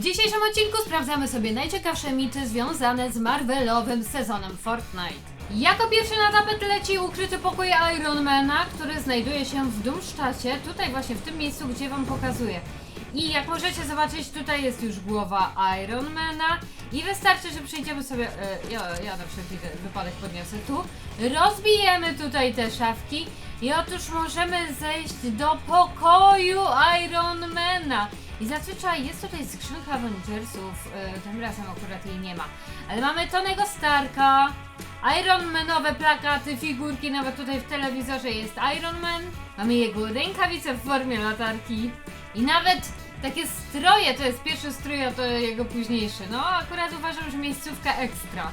W dzisiejszym odcinku sprawdzamy sobie najciekawsze mity związane z Marvelowym sezonem Fortnite. Jako pierwszy na tapet leci ukryty pokój Ironmana, który znajduje się w Doomstadzie, tutaj właśnie w tym miejscu, gdzie wam pokazuję. I jak możecie zobaczyć, tutaj jest już głowa Ironmana i wystarczy, że przejdziemy sobie, e, ja, ja na wszelki wy- wypadek podniosę tu, rozbijemy tutaj te szafki i otóż możemy zejść do pokoju Ironmana. I zazwyczaj jest tutaj skrzynka Avengersów, e, tym razem akurat jej nie ma. Ale mamy Tonego Starka, Ironmanowe plakaty, figurki, nawet tutaj w telewizorze jest Iron Man. Mamy jego rękawice w formie latarki. I nawet takie stroje, to jest pierwszy strój, a to jego późniejszy. No akurat uważam, że miejscówka ekstra.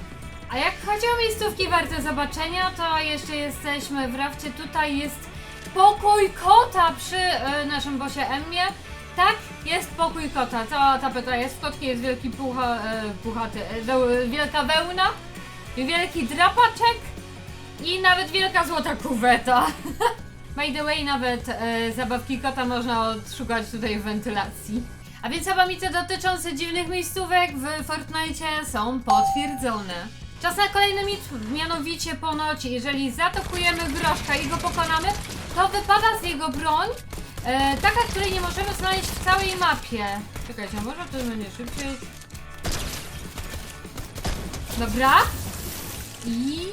A jak chodzi o miejscówki warte zobaczenia, to jeszcze jesteśmy w rafcie. Tutaj jest pokój kota przy e, naszym bosie Emmie. Tak, jest pokój kota. Cała tapeta jest w kotki, jest wielki pucha, e, puchaty, e, wielka wełna, wielki drapaczek i nawet wielka złota kuweta. By the way, nawet e, zabawki kota można odszukać tutaj w wentylacji. A więc sabamice dotyczące dziwnych miejscówek w Fortnite są potwierdzone. Czas na kolejny mit, mianowicie ponoć, jeżeli zaatakujemy groszka i go pokonamy, to wypada z jego broń, e, taka, której nie możemy znaleźć w całej mapie. Czekajcie, może to będzie szybciej. Dobra. I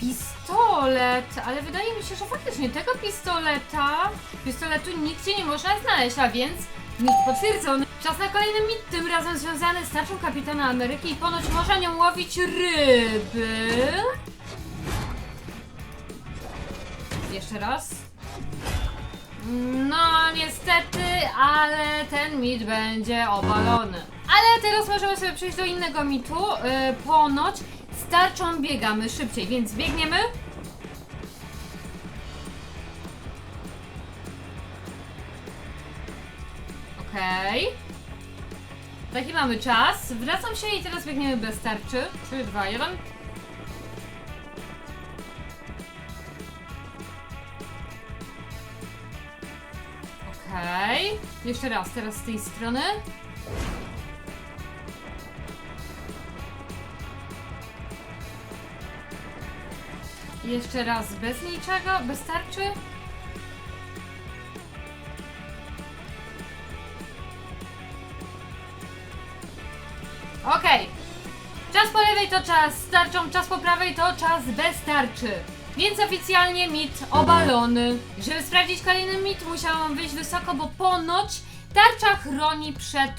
pistolet, ale wydaje mi się, że faktycznie tego pistoleta, pistoletu nigdzie nie można znaleźć, a więc mit potwierdzony. Czas na kolejny mit, tym razem związany z tarczą kapitana Ameryki i ponoć można nią łowić ryby. Jeszcze raz. No, niestety, ale ten mit będzie obalony. Ale teraz możemy sobie przejść do innego mitu. Yy, ponoć z tarczą biegamy szybciej, więc biegniemy. Okej. Taki mamy czas. Wracam się i teraz biegniemy bez tarczy. 3, 2, 1. Okej. Jeszcze raz, teraz z tej strony. Jeszcze raz bez niczego, bez tarczy. Okej. Czas po lewej to czas z tarczą, czas po prawej to czas bez tarczy. Więc oficjalnie mit obalony. Żeby sprawdzić kolejny mit, musiałam wyjść wysoko, bo ponoć tarcza chroni przed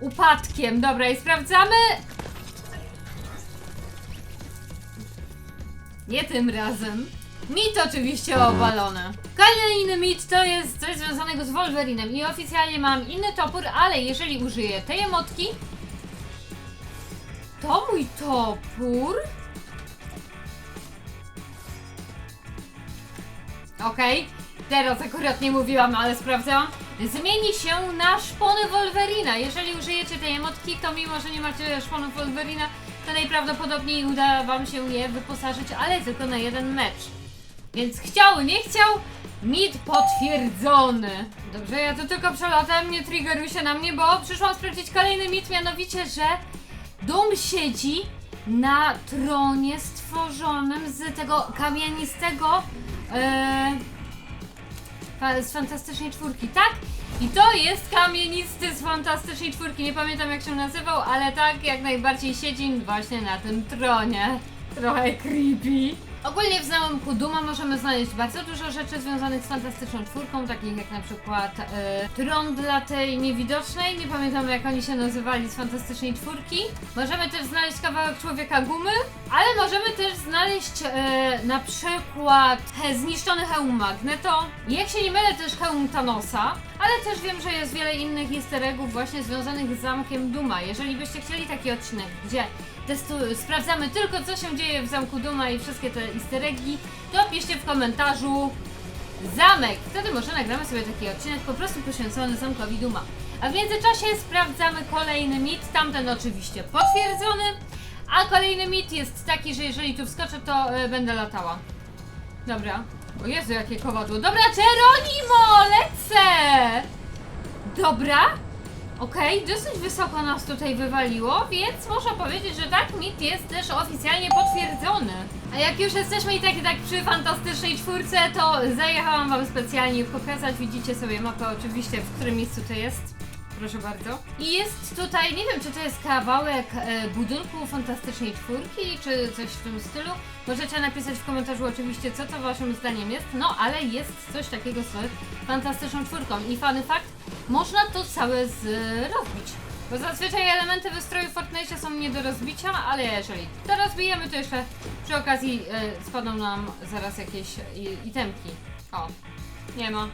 upadkiem. Dobra, i sprawdzamy. Nie tym razem. Mit oczywiście obalony. Kolejny mit to jest coś związanego z Wolverinem i oficjalnie mam inny topór, ale jeżeli użyję tej emotki, to mój topór. Okej, teraz akurat nie mówiłam, ale sprawdzałam. Zmieni się na szpony Wolverina. Jeżeli użyjecie tej emotki, to mimo, że nie macie szponów Wolverina, to najprawdopodobniej uda wam się je wyposażyć, ale tylko na jeden mecz. Więc chciał, nie chciał, mit potwierdzony. Dobrze, ja tu tylko przelatam, nie triggeruj się na mnie, bo przyszłam sprawdzić kolejny mit, mianowicie, że Dum siedzi na tronie stworzonym z tego kamienistego e, fa- z fantastycznej czwórki, tak? I to jest kamienisty z fantastycznej czwórki. Nie pamiętam jak się nazywał, ale tak jak najbardziej siedzi właśnie na tym tronie. Trochę creepy. Ogólnie w zamku Duma możemy znaleźć bardzo dużo rzeczy związanych z fantastyczną czwórką, takich jak na przykład e, tron dla tej niewidocznej, nie pamiętam jak oni się nazywali z fantastycznej czwórki. Możemy też znaleźć kawałek człowieka gumy, ale możemy też znaleźć e, na przykład he, zniszczony hełm Magneto. Jak się nie mylę też hełm Thanosa, ale też wiem, że jest wiele innych easter eggów właśnie związanych z zamkiem Duma. Jeżeli byście chcieli taki odcinek, gdzie testu, sprawdzamy tylko co się dzieje w zamku Duma i wszystkie te easter eggi, to piszcie w komentarzu zamek. Wtedy może nagramy sobie taki odcinek po prostu poświęcony zamkowi Duma. A w międzyczasie sprawdzamy kolejny mit, tamten oczywiście potwierdzony, a kolejny mit jest taki, że jeżeli tu wskoczę, to e, będę latała. Dobra. O Jezu, jakie kowadło. Dobra, Geronimo, lecę! Dobra. Okej, dosyć wysoko nas tutaj wywaliło, więc można powiedzieć, że tak, mit jest też oficjalnie potwierdzony. A jak już jesteśmy i tak i tak przy fantastycznej czwórce, to zajechałam wam specjalnie pokazać, widzicie sobie mapę oczywiście, w którym miejscu to jest. Proszę bardzo. I jest tutaj, nie wiem czy to jest kawałek e, budynku fantastycznej czwórki, czy coś w tym stylu. Możecie napisać w komentarzu oczywiście, co to waszym zdaniem jest. No, ale jest coś takiego z fantastyczną czwórką. I fany fakt, można to całe zrobić. Bo zazwyczaj elementy wystroju Fortnite są nie do rozbicia, ale jeżeli to rozbijemy, to jeszcze przy okazji e, spadną nam zaraz jakieś itemki. O, nie ma.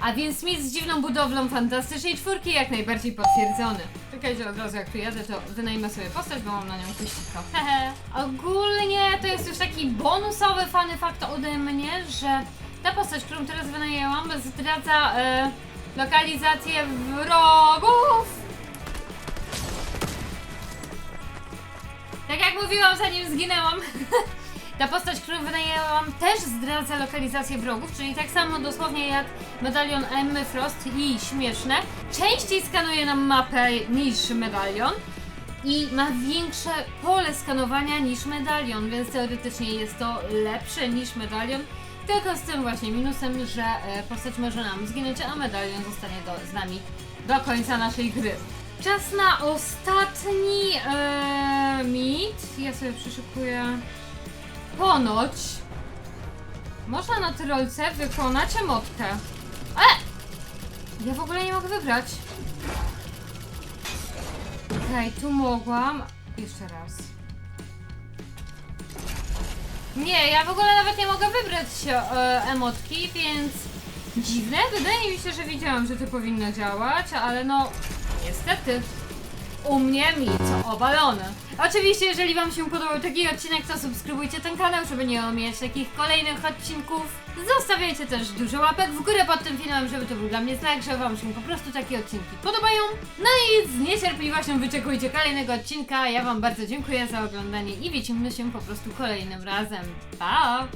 A więc mit z dziwną budowlą fantastycznej czwórki jak najbardziej potwierdzony. Czekajcie od razu jak tu jadę, to wynajmę sobie postać, bo mam na nią kuściko. Hehe. Ogólnie to jest już taki bonusowy fany fakt ode mnie, że ta postać, którą teraz wynajęłam, zdradza e, lokalizację wrogów. Mówiłam, zanim zginęłam. Ta postać, którą wynajęłam, też zdradza lokalizację wrogów, czyli tak samo dosłownie jak medalion Emmy Frost i śmieszne. Częściej skanuje nam mapę niż medalion i ma większe pole skanowania niż medalion, więc teoretycznie jest to lepsze niż medalion. Tylko z tym właśnie minusem, że e, postać może nam zginąć, a medalion zostanie do, z nami do końca naszej gry. Czas na ostatni e, mit. Ja sobie przyszykuję. Ponoć można na tyrolce wykonać emotkę. E! Ja w ogóle nie mogę wybrać. Okej, tu mogłam. Jeszcze raz. Nie, ja w ogóle nawet nie mogę wybrać e, emotki, więc dziwne. Wydaje mi się, że wiedziałam, że to powinno działać, ale no niestety u mnie mit obalony. Oczywiście, jeżeli Wam się podobał taki odcinek, to subskrybujcie ten kanał, żeby nie omijać takich kolejnych odcinków. Zostawiajcie też dużo łapek w górę pod tym filmem, żeby to był dla mnie znak, że Wam się po prostu takie odcinki podobają. No i z niecierpliwością wyczekujcie kolejnego odcinka. Ja Wam bardzo dziękuję za oglądanie i widzimy się po prostu kolejnym razem. Pa!